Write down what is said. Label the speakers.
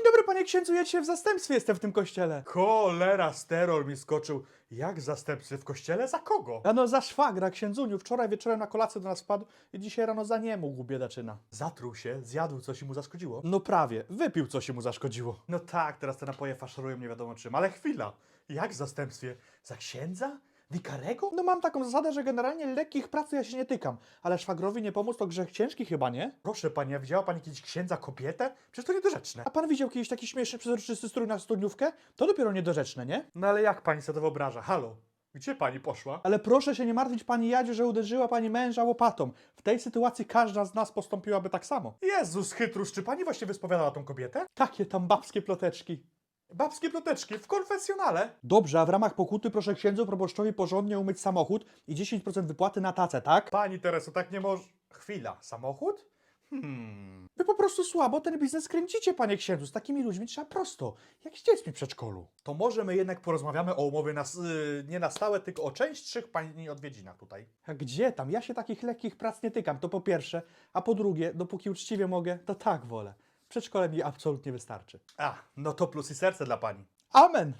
Speaker 1: Dzień dobry, panie księdzu, ja dzisiaj w zastępstwie jestem w tym kościele.
Speaker 2: Cholera, sterol mi skoczył. Jak zastępcy w kościele? Za kogo?
Speaker 1: Ano za szwagra, księdzuniu. Wczoraj wieczorem na kolację do nas wpadł i dzisiaj rano za nie mógł, biedaczyna.
Speaker 2: Zatruł się, zjadł coś i mu zaszkodziło.
Speaker 1: No prawie, wypił co się mu zaszkodziło.
Speaker 2: No tak, teraz te napoje faszerują nie wiadomo czym, ale chwila. Jak w zastępstwie? Za księdza? Wikarego?
Speaker 1: No mam taką zasadę, że generalnie lekkich pracy ja się nie tykam, ale szwagrowi nie pomóc to grzech ciężki chyba, nie?
Speaker 2: Proszę pani, a widziała pani kiedyś księdza kobietę? Przecież to niedorzeczne.
Speaker 1: A pan widział kiedyś taki śmieszny, przezroczysty strój na studniówkę? To dopiero niedorzeczne, nie?
Speaker 2: No ale jak pani sobie to wyobraża? Halo? Gdzie pani poszła?
Speaker 1: Ale proszę się nie martwić, pani Jadziu, że uderzyła pani męża łopatą. W tej sytuacji każda z nas postąpiłaby tak samo.
Speaker 2: Jezus chytrus, czy pani właśnie wyspowiadała tą kobietę?
Speaker 1: Takie tam babskie ploteczki.
Speaker 2: Babskie ploteczki w konfesjonale.
Speaker 1: Dobrze, a w ramach pokuty proszę księdzu proboszczowi porządnie umyć samochód i 10% wypłaty na tacę, tak?
Speaker 2: Pani Tereso, tak nie może... Chwila, samochód? Hmm...
Speaker 1: Wy po prostu słabo ten biznes kręcicie, panie księdzu. Z takimi ludźmi trzeba prosto, jak z dziećmi w przedszkolu.
Speaker 2: To może my jednak porozmawiamy o umowie na, s- y, nie na stałe, tylko o częstszych pani odwiedzinach tutaj.
Speaker 1: A gdzie tam? Ja się takich lekkich prac nie tykam, to po pierwsze. A po drugie, dopóki uczciwie mogę, to tak wolę. Przedszkole mi absolutnie wystarczy.
Speaker 2: A, no to plus i serce dla pani.
Speaker 1: Amen!